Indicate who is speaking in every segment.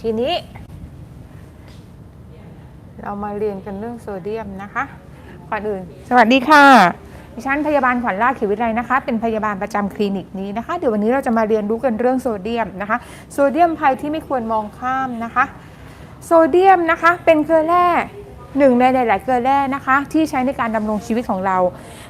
Speaker 1: ทีนี้ เรามาเรียนกันเรื่องโซเดียมนะคะก่อนอื่น สวัสดีค่ะดิฉันพยาบาลขวัญราชขีวิไลนะคะ เป็นพยาบาลประจำคลินิกนี้นะคะ เดี๋ยววันนี้เราจะมาเรียนรู้กันเรื่องโซเดียมนะคะ โซเดียมภัยที่ไม่ควรมองข้ามนะคะ โซเดียมนะคะเป็นเกลือแร่หนึ่งในหลาย ๆ เกลือแร่นะคะ ที่ใช้ในการดำรงชีวิตของเรา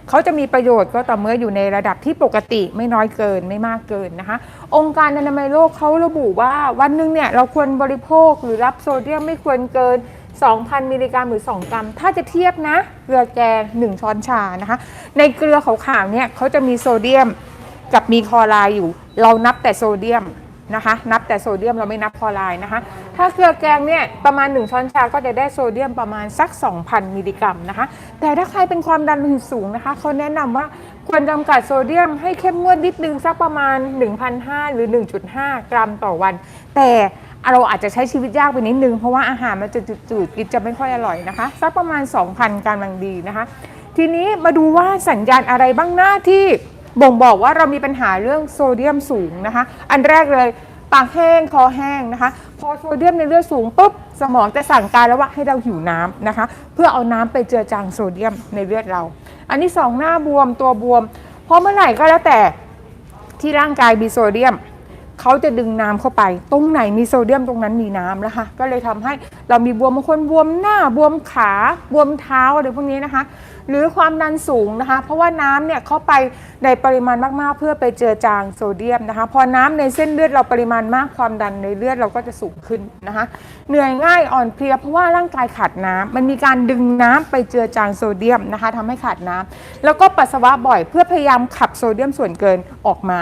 Speaker 1: เขาจะมีประโยชน์ก็ต่อเมื่ออยู่ในระดับที่ปกติไม่น้อยเกินไม่มากเกินนะคะ องค์การอนามัยโลกเขาระบุว่าวันหนึ่งเนี่ยเราควรบริโภคหรือรับโซเดียมไม่ควรเกิน 2,000 มิลลิกรัมหรือ 2 กรัม ถ้าจะเทียบนะเกลือแกง 1 ช้อนชานะคะ ในเกลือขาวๆเนี่ยเขาจะมีโซเดียมกับมีคลอไรด์อยู่ เรานับแต่โซเดียม นะคะนับแต่โซเดียมเราไม่นับคลอไรด์นะคะ ถ้าเกลือแกงเนี่ยประมาณ 1 ช้อนชาก็จะได้โซเดียมประมาณสัก 2,000 มิลลิกรัมนะคะ แต่ถ้าใครเป็นความดันโลหิตสูงนะคะเขาแนะนำว่าควรจำกัดโซเดียมให้เข้มงวดนิดนึงสักประมาณ 1,500 หรือ 1.5 กรัมต่อวัน แต่เราอาจจะใช้ชีวิตยากไปนิดนึง เพราะว่าอาหารมันจะจืดๆกินจะไม่ค่อยอร่อยนะคะ สักประมาณ 2,000กำลังดีนะคะ ทีนี้มาดูว่าสัญญาณอะไรบ้างหน้าที่ บ่งบอกว่าเรามีปัญหาเรื่องโซเดียมสูงนะคะ อันแรกเลยปากแห้งคอแห้งนะคะ พอโซเดียมในเลือดสูงปุ๊บสมองจะสั่งการแล้วว่าให้เราหิวน้ำนะคะ เพื่อเอาน้ำไปเจือจางโซเดียมในเลือดเรา อันที่สองหน้าบวมตัวบวมเพราะเมื่อไหร่ก็แล้วแต่ที่ร่างกายมีโซเดียมเขาจะดึงน้ำเข้าไป ตรงไหนมีโซเดียมตรงนั้นมีน้ำนะคะ ก็เลยทำให้เรามีบวมบางคนบวมหน้าบวมขาบวมเท้าอะไรพวกนี้นะคะ หรือความดันสูงนะคะ เพราะว่าน้ำเนี่ยเข้าไปในปริมาณมากๆ เพื่อไปเจือจางโซเดียมนะคะ พอน้ำในเส้นเลือดเราปริมาณมากความดันในเลือดเราก็จะสูงขึ้นนะคะ เหนื่อยง่ายอ่อนเพลียเพราะว่าร่างกายขาดน้ำมันมีการดึงน้ำไปเจือจางโซเดียมนะคะทำให้ขาดน้ำแล้วก็ปัสสาวะบ่อยเพื่อพยายามขับโซเดียมส่วนเกินออกมา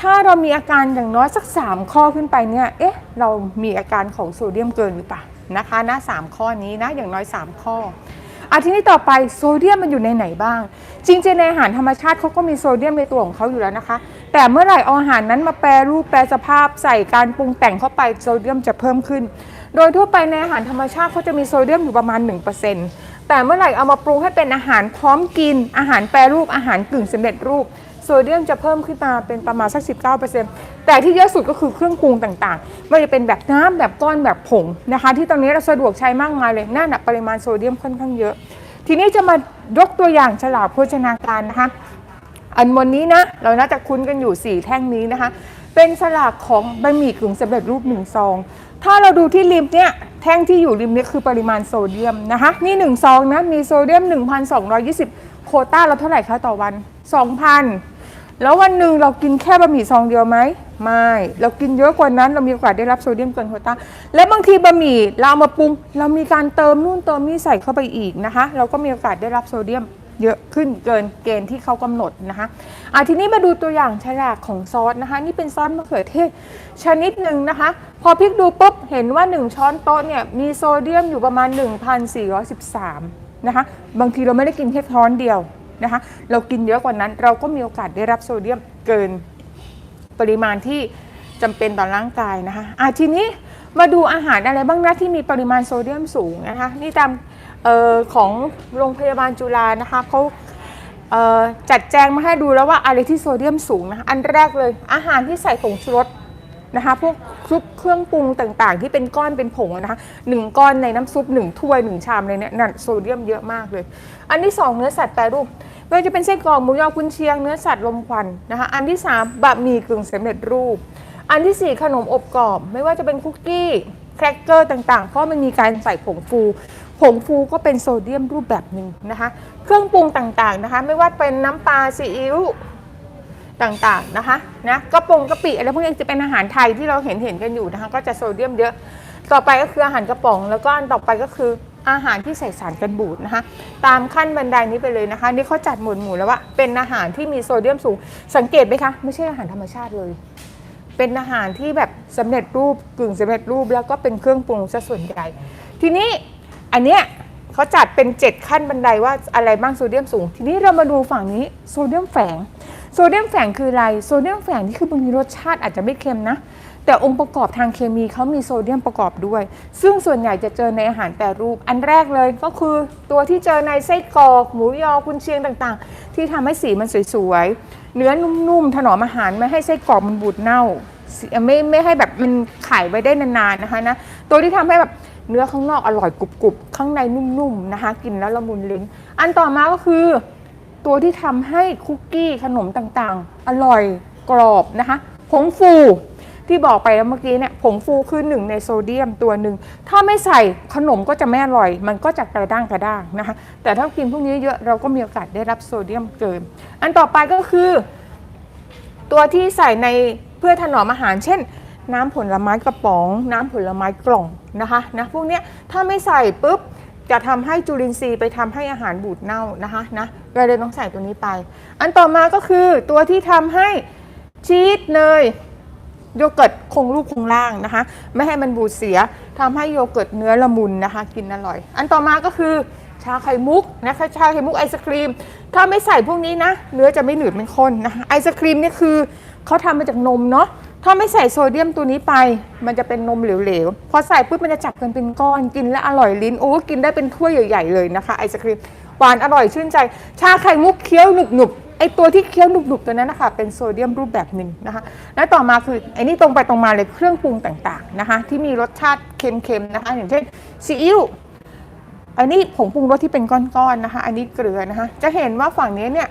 Speaker 1: ถ้าเรามีอาการอย่างน้อยสัก 3 ข้อขึ้นไปเนี่ยเอ๊ะเรามีอาการของโซเดียมเกินหรือเปล่านะคะนะสามข้อนี้นะอย่างน้อย 3 ข้อ อาทีนี้ต่อไปโซเดียมมันอยู่ในไหนบ้าง จริงๆในอาหารธรรมชาติเขาก็มีโซเดียมในตัวของเขาอยู่แล้วนะคะ แต่เมื่อไหร่เอาอาหารนั้นมาแปรรูปแปรสภาพใส่การปรุงแต่งเข้าไปโซเดียมจะเพิ่มขึ้น โดยทั่วไปในอาหารธรรมชาติเขาจะมีโซเดียมอยู่ประมาณ 1%แต่เมื่อไหร่เอามาปรุงให้เป็นอาหารพร้อมกิน อาหารแปรรูปอาหารกึ่งสำเร็จรูปโซเดียมจะเพิ่มขึ้นมาเป็นประมาณสัก 19% แต่ที่เยอะสุดก็คือเครื่องปรุงต่างๆ ไม่ว่าจะเป็นแบบน้ำแบบก้อนแบบผงนะคะ ที่ตอนนี้เราสะดวกใช้มากมายเลยนั่นนะปริมาณโซเดียมค่อนข้างเยอะ ทีนี้จะมายกตัวอย่างฉลากโภชนาการนะคะ อันบนนี้นะเราน่าจะคุ้นกันอยู่ 4 แท่งนี้นะคะ เป็นฉลากของบะหมี่กึ่งสำเร็จรูปหนึ่งซองถ้าเราดูที่ริมเนี่ยแท่งที่อยู่ริมนี้คือปริมาณโซเดียมนะคะ นี่1ซองนะมีโซเดียม 1,220 โคต้าเราเท่าไหร่คะต่อวัน 2,000 แล้ววันหนึ่งเรากินแค่บะหมี่ซองเดียวไหมไม่ เรากินเยอะกว่านั้นเรามีโอกาสได้รับโซเดียมเกินโควต้าและบางทีบะหมี่เราเอามาปรุง เรามีการเติมนู่นเติมนี่ใส่เข้าไปอีกนะคะ เราก็มีโอกาสได้รับโซเดียมเยอะขึ้นเกินเกณฑ์ที่เขากำหนดนะคะอะทีนี้มาดูตัวอย่างฉลากของซอสนะคะ นี่เป็นซอสมะเขือเทศชนิดหนึ่งนะคะ พอพลิกดูปุ๊บเห็นว่า 1 ช้อนโต๊ะเนี่ยมีโซเดียมอยู่ประมาณ 1,413นะคะ บางทีเราไม่ได้กินแค่ช้อนเดียว นะคะ เรากินเยอะกว่านั้น เราก็มีโอกาสได้รับโซเดียมเกินปริมาณที่จำเป็นต่อร่างกายนะคะอะทีนี้มาดูอาหารอะไรบ้างนะที่มีปริมาณโซเดียมสูงนะคะนี่ตามออของโรงพยาบาลจุฬานะคะเขาเจัดแจงมาให้ดูแล้วว่าอะไรที่โซเดียมสูงนะคะอันแรกเลยอาหารที่ใส่ผงชูรส นะคะพวกซุปเครื่องปรุงต่างๆ ที่เป็นก้อนเป็นผงนะคะหนึ่งก้อนในน้ำซุปหนึ่งถ้วยหนึ่งชามเลยเนี่ยนั่นโซเดียมเยอะมากเลย อันที่สองเนื้อสัตว์แปรรูปไม่ว่าจะเป็นไส้นกรอกหมูยอกุนเชียงเนื้อสัตว์ลมควันนะคะอันที่ 3 บะหมี่กึ่งสำเร็จรูป อันทีสี่ 4 ขนมอบกรอบ ไม่ว่าจะเป็นคุกกี้แครกเกอร์ต่างๆ เพราะมันมีการใส่ผงฟูผงฟูก็เป็นโซเดียมรูปแบบหนึ่งนะคะ เครื่องปรุงต่างๆนะคะ ไม่ว่าเป็นน้ำปลาซีอิ๊ว ต่างๆนะคะนะกระปงกะปิอะไรพวกนี้จะเป็นอาหารไทยที่เราเห็นเห็นๆกันอยู่นะคะก็จะโซเดียมเยอะ ต่อไปก็คืออาหารกระป๋อง แล้วก็อันต่อไปก็คืออาหารที่ใส่สารกันบูดนะคะ ตามขั้นบันไดนี้ไปเลยนะคะ นี่เขาจัดหมวดหมู่แล้วว่าเป็นอาหารที่มีโซเดียมสูง สังเกตไหมคะไม่ใช่อาหารธรรมชาติเลย เป็นอาหารที่แบบสำเร็จรูปกึ่งสำเร็จรูปแล้วก็เป็นเครื่องปรุงซะส่วนใหญ่ทีนี้อันเนี้ยเขาจัดเป็น 7 ขั้นบันไดว่าอะไรบ้างโซเดียมสูง ทีนี้เรามาดูฝั่งนี้โซเดียมแฝง ซเดียมแฝงคืออะไร โซเดียมแฝงนี่คือบางทีรสชาติอาจจะไม่เค็มนะ แต่องค์ประกอบทางเคมีเขามีโซเดียมประกอบด้วย ซึ่งส่วนใหญ่จะเจอในอาหารแปรรูป อันแรกเลยก็คือตัวที่เจอในไส้กรอก หมูยอกุนเชียงต่างๆ ที่ทำให้สีมันสวยๆ เนื้อนุ่มๆ ถนอมอาหารไม่ให้ไส้กรอกมันบูดเน่า ไม่ไม่ให้แบบมันขายไว้ได้นานๆนะคะนะ ตัวที่ทำให้แบบเนื้อข้างนอกอร่อยกรุบๆ ข้างในนุ่มๆ นะคะ กินแล้วละมุนลิ้น อันต่อมาก็คือ ตัวที่ทำให้คุกกี้ขนมต่างๆ อร่อยกรอบนะคะ ผงฟูที่บอกไปแล้วเมื่อกี้เนี่ยผงฟูคือหนึ่งในโซเดียมตัวหนึ่ง ถ้าไม่ใส่ขนมก็จะไม่อร่อย มันก็จะกระด้างกระด้างนะคะ แต่ถ้ากินพวกนี้เยอะเราก็มีโอกาสได้รับโซเดียมเกิน อันต่อไปก็คือ ตัวที่ใส่ในเพื่อถนอมอาหาร เช่น น้ำผลไม้กระป๋อง น้ำผลไม้กล่องนะคะนะพวกนี้ถ้าไม่ใส่ปุ๊บ จะทำให้จุลินทรีย์ไปทำให้อาหารบูดเน่านะคะนะเราเลยต้องใส่ตัวนี้ไป อันต่อมาก็คือตัวที่ทำให้ชีสเนยโยเกิร์ตคงรูปคงร่างนะคะ ไม่ให้มันบูดเสียทำให้โยเกิร์ตเนื้อละมุนนะคะ กินอร่อย อันต่อมาก็คือชาไข่มุกนะคะชาไข่มุกไอศครีม ถ้าไม่ใส่พวกนี้นะ เนื้อจะไม่หนืดไม่ข้นนะคะไอศครีมนี่คือเขาทำมาจากนมเนาะ ถ้าไม่ใส่โซเดียมตัวนี้ไป มันจะเป็นนมเหลวๆ พอใส่ปุ๊บมันจะจับกันเป็นก้อนกินแล้วอร่อยลิ้น โอ้กินได้เป็นถ้วยใหญ่ๆเลยนะคะไอศครีมหวานอร่อยชื่นใจ ชาไข่มุกเคี้ยวหนุบๆไอตัวที่เคี้ยวหนุบๆตัวนั้นนะคะเป็นโซเดียมรูปแบบหนึ่งนะคะ และต่อมาคือไอนี่ตรงไปตรงมาเลยเครื่องปรุงต่างๆนะคะ ที่มีรสชาติเค็มๆนะคะ อย่างเช่นซีอิ๊วอันนี้ผงปรุงรสที่เป็นก้อนๆนะคะ อันนี้เกลือนะคะ จะเห็นว่าฝั่งนี้เนี่ย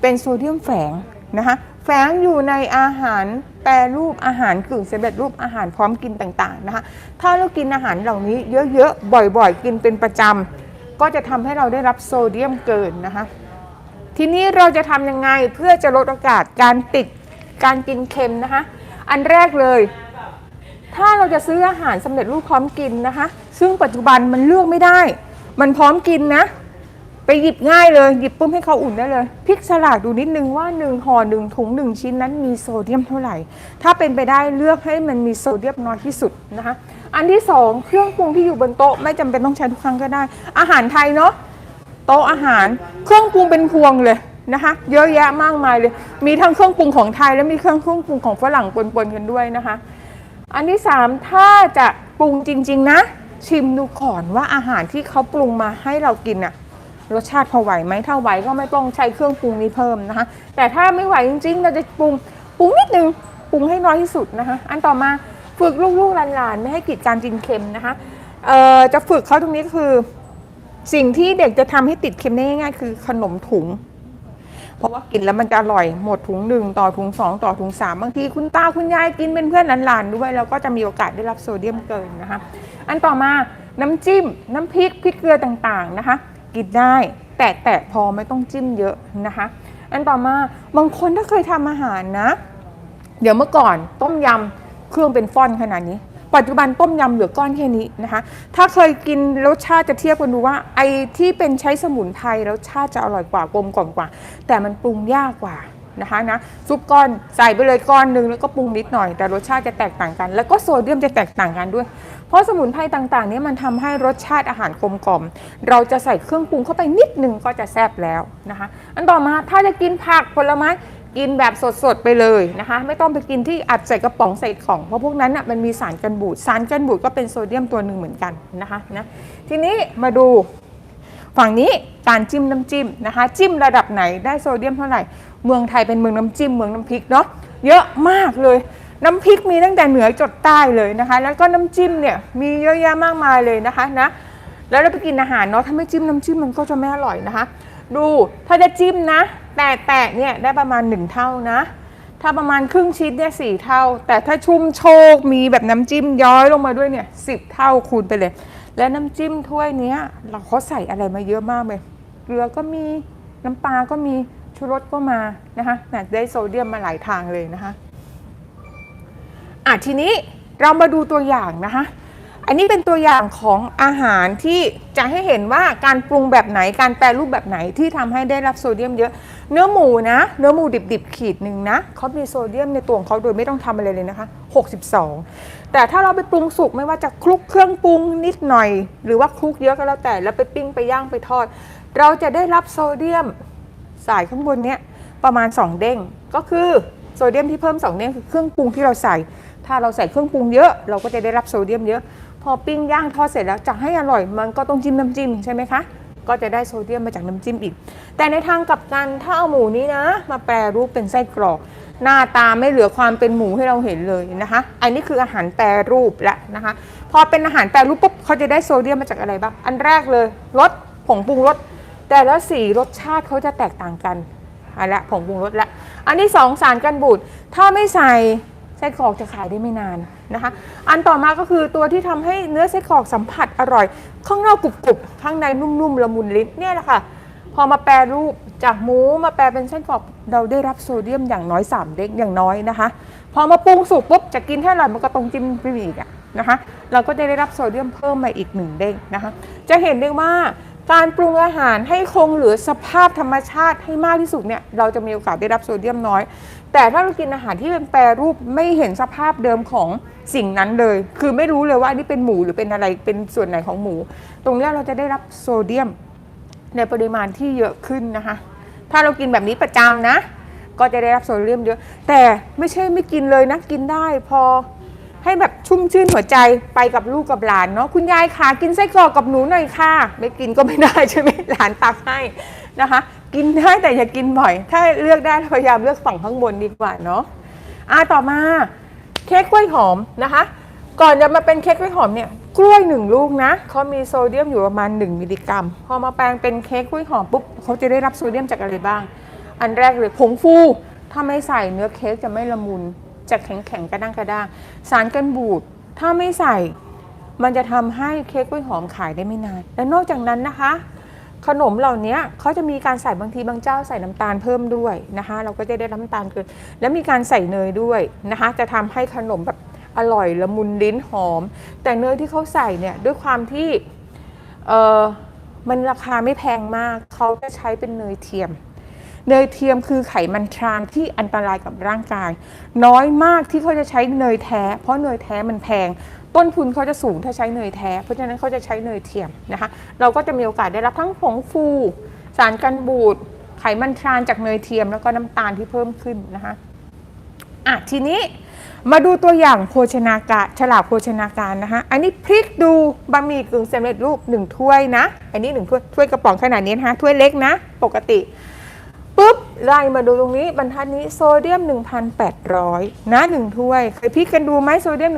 Speaker 1: เป็นโซเดียมแฝงนะคะแฝงอยู่ในอาหาร แปรรูปอาหารกึ่งสำเร็จรูปอาหารพร้อมกินต่างๆนะคะ ถ้าเรากินอาหารเหล่านี้เยอะๆ บ่อยๆ กินเป็นประจำก็จะทำให้เราได้รับโซเดียมเกินนะคะ ทีนี้เราจะทำยังไงเพื่อจะลดโอกาสการติดการกินเค็มนะคะ อันแรกเลย ถ้าเราจะซื้ออาหารสำเร็จรูปพร้อมกินนะคะ ซึ่งปัจจุบันมันเลือกไม่ได้ มันพร้อมกินนะ ไปหยิบง่ายเลย หยิบปุ๊บให้เขาอุ่นได้เลยพลิกฉลากดูนิดนึงว่า1ห่อหนึ่งถุงหนึ่งชิ้นนั้นมีโซเดียมเท่าไหร่ ถ้าเป็นไปได้เลือกให้มันมีโซเดียมน้อยที่สุดนะคะอันที่สองเครื่องปรุงที่อยู่บนโต๊ะไม่จำเป็นต้องใช้ทุกครั้งก็ได้ อาหารไทยเนาะโต๊ะอาหารเครื่องปรุงเป็นพวงเลยนะคะเยอะแยะมากมายเลย มีทั้งเครื่องปรุงของไทยและมีเครื่องเครื่องปรุงของฝรั่งปนๆกันด้วยนะคะ อันที่สามถ้าจะปรุงจริง ๆ นะ ชิมดูก่อนว่าอาหารที่เขาปรุงมาให้เรากินอะ รสชาติพอไหวไหมถ้าไหวก็ไม่ต้องใช้เครื่องปรุงนี้เพิ่มนะคะ แต่ถ้าไม่ไหวจริงๆ เราจะปรุงปรุงนิดนึงปรุงให้น้อยที่สุดนะคะ อันต่อมาฝึกลูกๆหลานๆ ไม่ให้กิดการกินเค็มนะคะเอ่อจะฝึกเขาตรงนี้คือ สิ่งที่เด็กจะทำให้ติดเค็มได้ง่ายคือขนมถุง เพราะว่ากินแล้วมันจะอร่อยหมดถุงหนึ่งต่อถุงสองต่อถุงสามบางทีคุณตาคุณยายกินเป็นเพื่อนหลานๆด้วยแล้วก็จะมีโอกาสได้รับโซเดียมเกินนะคะ อันต่อมาน้ำจิ้มน้ำพริกพริกเกลือต่างๆนะคะ กินได้ แต่แต่พอไม่ต้องจิ้มเยอะนะคะ อันต่อมาบางคนถ้าเคยทำอาหารนะ เดี๋ยวเมื่อก่อนต้มยำเครื่องเป็นฟ่อนขนาดนี้ ปัจจุบันต้มยำเหลือก้อนแค่นี้นะคะ ถ้าเคยกินรสชาติจะเทียบกันดูว่าไอ้ที่เป็นใช้สมุนไพรรสชาติจะอร่อยกว่ากลมกล่อมกว่า แต่มันปรุงยากกว่านะคะนะซุปก้อนใส่ไปเลยก้อนหนึ่งแล้วก็ปรุงนิดหน่อยแต่รสชาติจะแตกต่างกัน แล้วก็โซเดียมจะแตกต่างกันด้วย ราะสมุนไพรต่างๆเนี้มันทำให้รสชาติอาหารกลมกล่อม เราจะใส่เครื่องปรุงเข้าไปนิดนึงก็จะแซ่บแล้วนะคะ อันต่อมาถ้าจะกินผักผลไม้กินแบบสดๆไปเลยนะคะ ไม่ต้องไปกินที่อัดใส่กระป๋องใส่ของ เพราะพวกนั้นน่ะมันมีสารกันบูดสารกันบูดก็เป็นโซเดียมตัวหนึ่งเหมือนกันนะคะนะทีนี้มาดูฝั่งนี้การจิ้มน้ำจิ้มนะคะ จิ้มระดับไหนได้โซเดียมเท่าไหร่ เมืองไทยเป็นเมืองน้ำจิ้มเมืองน้ำพริกเนาะเยอะมากเลย น้ำพริกมีตั้งแต่เหนือจดใต้เลยนะคะ แล้วก็น้ำจิ้มเนี่ยมีเยอะแยะมากมายเลยนะคะนะแล้วเราไปกินอาหารเนาะถ้าไม่จิ้มน้ำจิ้มมันก็จะไม่อร่อยนะคะ ดูถ้าจะจิ้มนะ แต่แต่เนี่ยได้ประมาณ1เท่านะ ถ้าประมาณครึ่งชิ้นเนี่ยสี่เท่า แต่ถ้าชุ่มโชคมีแบบน้ำจิ้มย้อยลงมาด้วยเนี่ยสิบเท่าคูณไปเลย และน้ำจิ้มถ้วยเนี้ยเราเขาใส่อะไรมาเยอะมากเลยเกลือก็มีน้ำปลาก็มีชูรสก็มานะคะน่ะได้โซเดียมมาหลายทางเลยนะคะ อะทีนี้เรามาดูตัวอย่างนะคะอันนี้เป็นตัวอย่างของอาหารที่จะให้เห็นว่าการปรุงแบบไหนการแปรรูปแบบไหนที่ทำให้ได้รับโซเดียมเยอะ เนื้อหมูนะ เนื้อหมูดิบๆขีดหนึ่งนะเขามีโซเดียมในตัวของเขาโดยไม่ต้องทำอะไรเลยนะคะ 62 แต่ถ้าเราไปปรุงสุกไม่ว่าจะคลุกเครื่องปรุงนิดหน่อย หรือว่าคลุกเยอะก็แล้วแต่แล้วไปปิ้งไปย่างไปทอด เราจะได้รับโซเดียมสายข้างบนเนี้ยประมาณ 2 เด้งก็คือโซเดียมที่เพิ่ม 2 เด้งคือเครื่องปรุงที่เราใส่ ถ้าเราใส่เครื่องปรุงเยอะ เราก็จะได้รับโซเดียมเยอะ พอปิ้งย่างทอดเสร็จแล้วจะให้อร่อยมันก็ต้องจิ้มน้ำจิ้มใช่ไหมคะ ก็จะได้โซเดียมมาจากน้ำจิ้มอีก แต่ในทางกลับกันถ้าเอาหมูนี้นะ มาแปรรูปเป็นไส้กรอก หน้าตาไม่เหลือความเป็นหมูให้เราเห็นเลยนะคะ อันนี้คืออาหารแปรรูปแล้วนะคะ พอเป็นอาหารแปรรูปปุ๊บเขาจะได้โซเดียมมาจากอะไรบ้าง อันแรกเลยรสผงปรุงรสแต่ละสีรสชาติเขาจะแตกต่างกันเอาละผงปรุงรสละ อันที่สองสารกันบูดถ้าไม่ใส่ ไส้กรอกจะขายได้ไม่นานนะคะ อันต่อมาก็คือตัวที่ทำให้เนื้อไส้กรอกสัมผัสอร่อย ข้างนอกกรุบๆ ข้างในนุ่มๆละมุนลิ้นเนี่ยแหละค่ะ พอมาแปรรูปจากหมูมาแปลเป็นไส้กรอกเราได้รับโซเดียมอย่างน้อย 3 เด็กอย่างน้อยนะคะ พอมาปรุงสุกปุ๊บจะกินแค่อร่อยมันก็ต้องจิ้มไปอีกอะนะคะ เราก็จะได้รับโซเดียมเพิ่มมาอีกหนึ่งเด้งนะคะ จะเห็นได้ว่าการปรุงอาหารให้คงเหลือสภาพธรรมชาติให้มากที่สุดเนี่ยเราจะมีโอกาสได้รับโซเดียมน้อย แต่ถ้าเรากินอาหารที่เป็นแปรรูปไม่เห็นสภาพเดิมของสิ่งนั้นเลย คือไม่รู้เลยว่านนี้เป็นหมูหรือเป็นอะไรเป็นส่วนไหนของหมู ตรงนี้เราจะได้รับโซเดียมในปริมาณที่เยอะขึ้นนะคะ ถ้าเรากินแบบนี้ประจำนะ ก็จะได้รับโซเดียมเยอะ แต่ไม่ใช่ไม่กินเลยนะ กินได้พอให้แบบชุ่มชื่นหัวใจไปกับลูกกับหลานเนาะคุณยายขากินไส้กรอกกับหนูหน่อยค่ะ ไม่กินก็ไม่ได้ใช่ไหมหลานตักให้ นะคะ กินได้แต่อย่ากินบ่อย ถ้าเลือกได้พยายามเลือกฝั่งข้างบนดีกว่าเนาะอะต่อมาเค้กกล้วยหอมนะคะ ก่อนจะมาเป็นเค้กกล้วยหอมเนี่ยกล้วยหนึ่งลูกนะเขามีโซเดียมอยู่ประมาณ 1 มิลลิกรัม พอมาแปลงเป็นเค้กกล้วยหอมปุ๊บเขาจะได้รับโซเดียมจากอะไรบ้าง อันแรกเลยผงฟูถ้าไม่ใส่เนื้อเค้กจะไม่ละมุนจะแข็งแข็งกระด้างกระด้างสารกันบูดถ้าไม่ใส่มันจะทำให้เค้กกล้วยหอมขายได้ไม่นาน และนอกจากนั้นนะคะ ขนมเหล่านี้เขาจะมีการใส่บางทีบางเจ้าใส่น้ำตาลเพิ่มด้วยนะคะ เราก็จะได้น้ำตาลเกิน แล้วมีการใส่เนยด้วยนะคะ จะทำให้ขนมแบบอร่อยละมุนลิ้นหอม แต่เนยที่เขาใส่เนี่ยด้วยความที่เออมันราคาไม่แพงมากเขาจะใช้เป็นเนยเทียม เนยเทียมคือไขมันทรานที่อันตรายกับร่างกาย น้อยมากที่เขาจะใช้เนยแท้ เพราะเนยแท้มันแพง ต้นทุนเขาจะสูงถ้าใช้เนยแท้ เพราะฉะนั้นเขาจะใช้เนยเทียมนะคะ เราก็จะมีโอกาสได้รับทั้งผงฟู สารกันบูด ไขมันทรานจากเนยเทียม แล้วก็น้ำตาลที่เพิ่มขึ้นนะคะอะทีนี้มาดูตัวอย่างโภชนาการฉลากโภชนาการนะคะ อันนี้พลิกดูบะหมี่กึ่งสำเร็จรูปหนึ่งถ้วยนะ อันนี้หนึ่งถ้วยถ้วยกระป๋องขนาดนี้นะคะถ้วยเล็กนะ ปกติ ปุ๊บไล่มาดูตรงนี้บรรทัดนี้โซเดียม 1,800 นะหนึ่งถ้วย เคยพิกกันดูไหมโซเดียม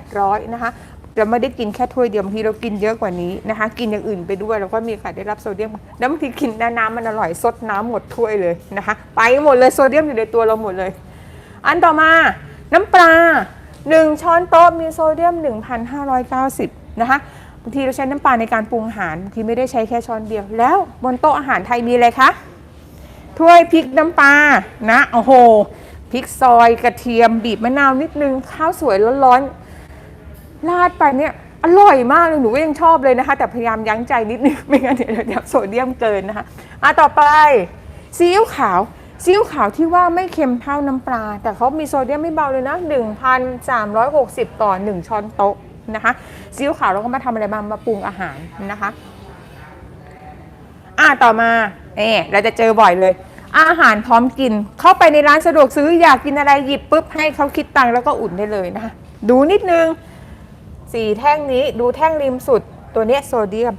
Speaker 1: 1,800 นะคะเราไม่ได้กินแค่ถ้วยเดียวบางทีเรากินเยอะกว่านี้นะคะ กินอย่างอื่นไปด้วยเราก็มีโอกาสได้รับโซเดียมแล้วบางทีกินน้ำมันอร่อยซดน้ำหมดถ้วยเลยนะคะ ไปหมดเลยโซเดียมอยู่ในตัวเราหมดเลย อันต่อมาน้ำปลา 1 ช้อนโต๊ะมีโซเดียม 1,590 นะคะบางทีเราใช้น้ำปลาในการปรุงอาหารบางทีไม่ได้ใช้แค่ช้อนเดียว แล้วบนโต๊ะอาหารไทยมีอะไรคะ ถ้วยพริกน้ำปลานะโอ้โหพริกซอยกระเทียมบีบมะนาวนิดนึง ข้าวสวยร้อนๆราดไปเนี่ยอร่อยมากเลยหนูก็ยังชอบเลยนะคะ แต่พยายามยั้งใจนิดนึงไม่งั้นเดี๋ยวเดี๋ยวโซเดียมเกินนะคะอะต่อไปซีอิ๊วขาวซีอิ๊วขาวที่ว่าไม่เค็มเท่าน้ำปลา แต่เขามีโซเดียมไม่เบาเลยนะ 1,360 ต่อ 1 ช้อนโต๊ะนะคะซีอิ๊วขาวเราก็มาทำอะไรบ้างมาปรุงอาหารนะคะ อะต่อมาเอ่เราจะเจอบ่อยเลย อาหารพร้อมกิน เข้าไปในร้านสะดวกซื้ออยากกินอะไรหยิบปุ๊บให้เขาคิดตังค์แล้วก็อุ่นได้เลยนะคะดูนิดนึงสี่แท่งนี้ดูแท่งริมสุดตัวเนี้ยโซเดียม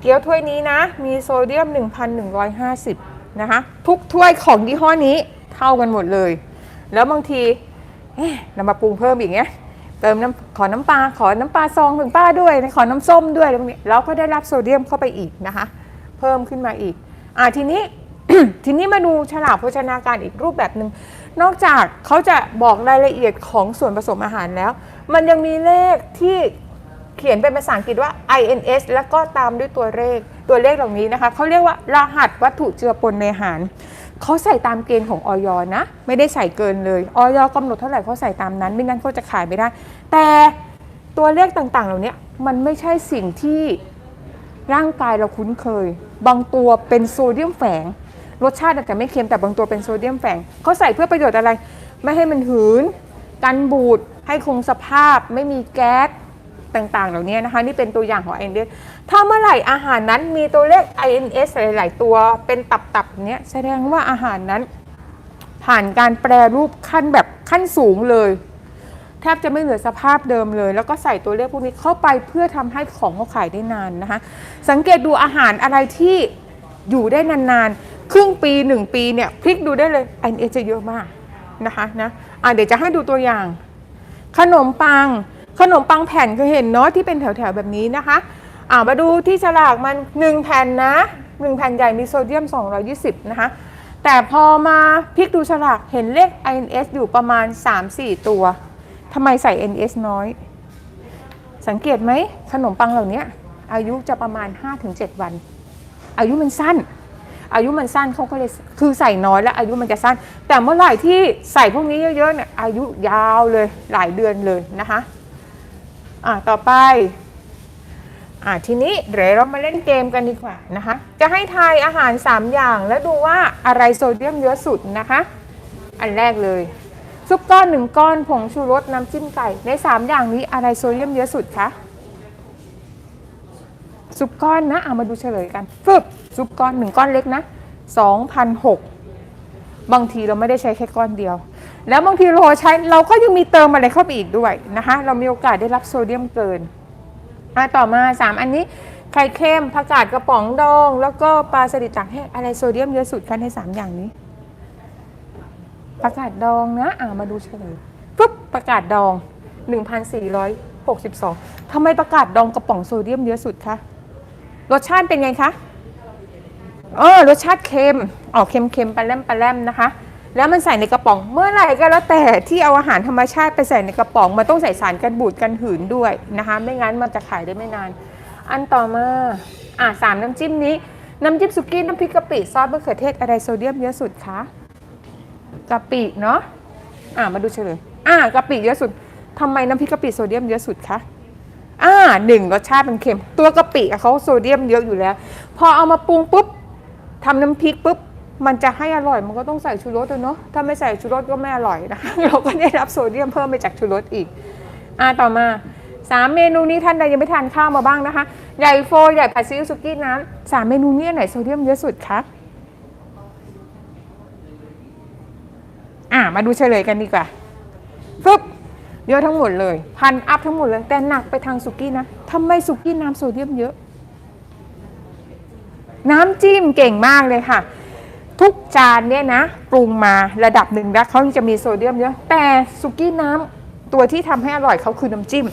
Speaker 1: เกี๊ยวถ้วยนี้นะ มีโซเดียม 1,150 นะคะ ทุกถ้วยของยี่ห้อนี้เท่ากันหมดเลย แล้วบางทีเอ๊ะเรามาปรุงเพิ่มอีกเนี้ยเติมน้ำขอน้ำปลาขอน้ำปลาซองถึงป้าด้วย ขอน้ำส้มด้วยแล้วก็ได้รับโซเดียมเข้าไปอีกนะคะ เพิ่มขึ้นมาอีก อ่าทีนี้ ทีนี้มาดูฉลากโภชนาการอีกรูปแบบหนึ่งนอกจากเขาจะบอกรายละเอียดของส่วนผสมอาหารแล้ว มันยังมีเลขที่เขียนเป็นภาษาอังกฤษว่า INS แล้วก็ตามด้วยตัวเลขตัวเลขเหล่านี้นะคะเขาเรียกว่ารหัสวัตถุเจือปนในอาหารเขาใส่ตามเกณฑ์ของออยนะ ไม่ได้ใส่เกินเลยออยกำหนดเท่าไหร่เขาใส่ตามนั้น ไม่งั้นเขาจะขายไม่ได้ แต่ตัวเลขต่างๆ เหล่านี้มันไม่ใช่สิ่งที่ร่างกายเราคุ้นเคย บางตัวเป็นโซเดียมแฝง รสชาติอาจจะไม่เค็มแต่บางตัวเป็นโซเดียมแฝงเขาใส่เพื่อประโยชน์อะไร ไม่ให้มันหืน กันบูด ให้คงสภาพ ไม่มีแก๊สต่างๆ เหล่านี้นะคะ นี่เป็นตัวอย่างของ INS ถ้าเมื่อไหร่อาหารนั้นมีตัวเลข INS หลายๆ ตัวเป็นตับๆเนี้ยแสดงว่าอาหารนั้น ผ่านการแปรรูปขั้นแบบขั้นสูงเลยแทบจะไม่เหลือสภาพเดิมเลย แล้วก็ใส่ตัวเลขพวกนี้เข้าไปเพื่อทำให้ของเขาขายได้นานนะคะ สังเกตดูอาหารอะไรที่อยู่ได้นานๆ ครึ่งปีหนึ่งปีเนี่ยพลิกดูได้เลย INS จะเยอะมากนะคะนะอะเดี๋ยวจะให้ดูตัวอย่าง ขนมปัง ขนมปังแผ่นเคยเห็นเนาะที่เป็นแถวๆแบบนี้นะคะอ่ามาดูที่ฉลากมัน 1 แผ่นนะ1แผ่นใหญ่มีโซเดียม 220 นะคะ แต่พอมาพลิกดูฉลากเห็นเลข INS อยู่ประมาณ 3-4 ตัวทำไมใส่ NS น้อย สังเกตไหมขนมปังเหล่านี้อายุจะประมาณ 5-7 วัน อายุมันสั้น อายุมันสั้นเขาก็เลยคือใส่น้อยแล้วอายุมันจะสั้น แต่เมื่อไหร่ที่ใส่พวกนี้เยอะๆเนี่ยอายุยาวเลยหลายเดือนเลยนะคะอะต่อไปอะทีนี้เดี๋ยวเรามาเล่นเกมกันดีกว่านะคะ จะให้ทายอาหาร 3 อย่างแล้วดูว่าอะไรโซเดียมเยอะสุดนะคะ อันแรกเลย ซุปก้อนหนึ่งก้อนผงชูรสน้ำจิ้มไก่ใน 3 อย่างนี้อะไรโซเดียมเยอะสุดคะ ซุปก้อนนะเอามาดูเฉลยกันฟึบซุปก้อนหนึ่งก้อนเล็กนะ2,006บางทีเราไม่ได้ใช้แค่ก้อนเดียว แล้วบางทีเราใช้เราก็ยังมีเติมอะไรเข้าไปอีกด้วยนะคะ เรามีโอกาสได้รับโซเดียมเกินอะต่อมา 3 อันนี้ไข่เค็มผักกาดกระป๋องดอง แล้วก็ปลาสลิดตากแห้งอะไรโซเดียมเยอะสุดคะใน3อย่างนี้ผักกาดดองนะอ่ามาดูเฉลยปุ๊บผักกาดดอง 1,462ทำไมผักกาดดองกระป๋องโซเดียมเยอะสุดคะ รสชาติเป็นไงคะเออรสชาติเค็มออกเค็มๆปลาแรมปลาแรมนะคะ แล้วมันใส่ในกระป๋องเมื่อไหร่ก็แล้วแต่ที่เอาอาหารธรรมชาติไปใส่ในกระป๋องมันต้องใส่สารกันบูดกันหืนด้วยนะคะ ไม่งั้นมันจะขายได้ไม่นาน อันต่อมาอะสามน้ำจิ้มนี้น้ำจิ้มสุกี้น้ำพริกกะปิซอสมะเขือเทศอะไรโซเดียมเยอะสุดคะกะปิเนาะอะมาดูเฉลยอะกะปิเยอะสุดทำไมน้ำพริกกะปิโซเดียมเยอะสุดคะ อ่าหนึ่งรสชาติมันเค็ม ตัวกะปิอะเขาโซเดียมเยอะอยู่แล้ว พอเอามาปรุงปุ๊บทำน้ำพริกปุ๊บมันจะให้อร่อยมันก็ต้องใส่ชูรสด้วยเนาะถ้าไม่ใส่ชูรสก็ไม่อร่อยนะคะ เราก็ได้รับโซเดียมเพิ่มไปจากชูรสอีก อ่าต่อมาสามเมนูนี้ท่านใดยังไม่ทานข้าวมาบ้างนะคะใหญ่โฟใหญ่ผัดซีอิ๊วสุกี้น้ำสามเมนูนี้ไหนโซเดียมเยอะสุดคะอ่ามาดูเฉลยกันดีกว่าฟึบ เยอะทั้งหมดเลย พันอัพทั้งหมดเลย แต่หนักไปทางสุกี้นะทำไมสุกี้น้ำโซเดียมเยอะ น้ำจิ้มเก่งมากเลยค่ะ ทุกจานเนี่ยนะ ปรุงมาระดับหนึ่งแล้วเขาจะมีโซเดียมเยอะ แต่สุกี้น้ำตัวที่ทำให้อร่อยเขาคือน้ำจิ้ม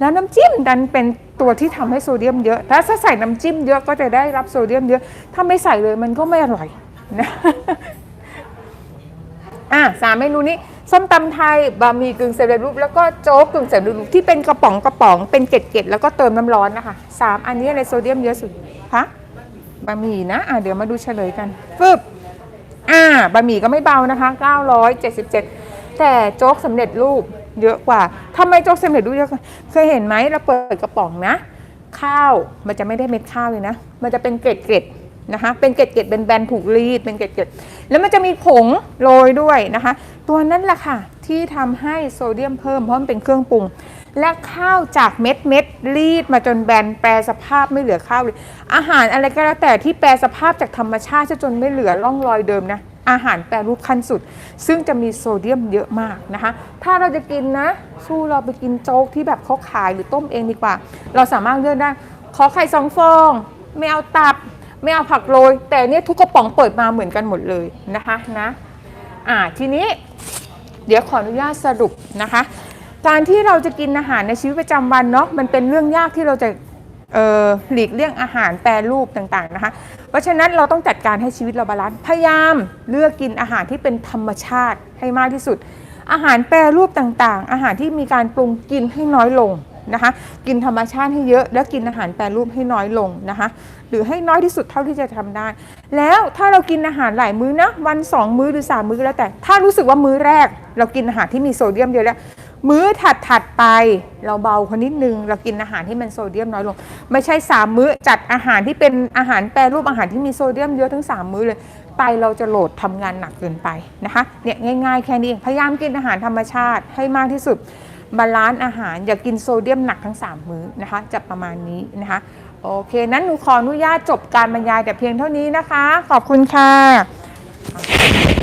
Speaker 1: แล้วน้ำจิ้มดันเป็นตัวที่ทำให้โซเดียมเยอะ ถ้าใส่น้ำจิ้มเยอะก็จะได้รับโซเดียมเยอะ ถ้าไม่ใส่เลยมันก็ไม่อร่อยนะ อะสามเมนูนี้ส้มตำไทยบะหมี่กึ่งสำเร็จรูปแล้วก็โจ๊กกึ่งสำเร็จรูปที่เป็นกระป๋องกระป๋องเป็นเกล็ดๆแล้วก็เติมน้ำร้อนนะคะสามอันนี้อะไรโซเดียมเยอะสุดคะบะหมี่นะอะเดี๋ยวมาดูเฉลยกันฟึบอ่าบะหมี่ก็ไม่เบานะคะ977 แต่โจ๊กสำเร็จรูปเยอะกว่าทำไมโจ๊กสำเร็จรูปเยอะกว่าเคยเห็นไหมเราเปิดกระป๋องนะ ข้าวมันจะไม่ได้เม็ดข้าวเลยนะ มันจะเป็นเกล็ดๆ นะคะเป็นเกล็ดๆเป็นแบนๆถูกรีดเป็นเกล็ดๆแล้วมันจะมีผงโรยด้วยนะคะ ตัวนั้นแหละค่ะที่ทำให้โซเดียมเพิ่มเพราะมันเป็นเครื่องปรุง และข้าวจากเม็ดเม็ดรีดมาจนแบนแปรสภาพไม่เหลือข้าวเลยอาหารอะไรก็แล้วแต่ที่แปรสภาพจากธรรมชาติจนไม่เหลือร่องรอยเดิมนะอาหารแปรรูปขั้นสุด ซึ่งจะมีโซเดียมเยอะมากนะคะ ถ้าเราจะกินนะ สู้เราไปกินโจ๊กที่แบบเขาขายหรือต้มเองดีกว่า เราสามารถเลือกได้ ขอไข่สองฟอง ไม่เอาตับ ไม่เอาผักโรย แต่เนี่ยทุกกระป๋องเปิดมาเหมือนกันหมดเลยนะคะนะอ่าทีนี้เดี๋ยวขออนุญาตสรุปนะคะ การที่เราจะกินอาหารในชีวิตประจำวันเนาะมันเป็นเรื่องยากที่เราจะเออหลีกเลี่ยงอาหารแปรรูปต่างๆนะคะ เพราะฉะนั้นเราต้องจัดการให้ชีวิตเราบาลานซ์พยายามเลือกกินอาหารที่เป็นธรรมชาติให้มากที่สุด อาหารแปรรูปต่างๆ อาหารที่มีการปรุงกินให้น้อยลงนะคะ กินธรรมชาติให้เยอะ แล้วกินอาหารแปรรูปให้น้อยลงนะคะหรือให้น้อยที่สุดเท่าที่จะทำได้ แล้วถ้าเรากินอาหารหลายมื้อนะวันสองมื้อหรือสามมื้อแล้วแต่ ถ้ารู้สึกว่ามื้อแรก เรากินอาหารที่มีโซเดียมเยอะแล้วมื้อถัดถัดไปเราเบาคนนิดนึง เรากินอาหารที่มันโซเดียมน้อยลง ไม่ใช่สามมื้อจัดอาหารที่เป็นอาหารแปรรูปอาหารที่มีโซเดียมเยอะทั้งสามมื้อเลยไตเราจะโหลดทำงานหนักเกินไปนะคะเนี่ยง่ายๆแค่นี้เองพยายามกินอาหารธรรมชาติให้มากที่สุดบาลานซ์อาหารอย่ากินโซเดียมหนักทั้ง 3 มื้อนะคะจะประมาณนี้นะคะ โอเค นั้นหนูขออนุญาตจบการบรรยายแต่เพียงเท่านี้นะคะ ขอบคุณค่ะ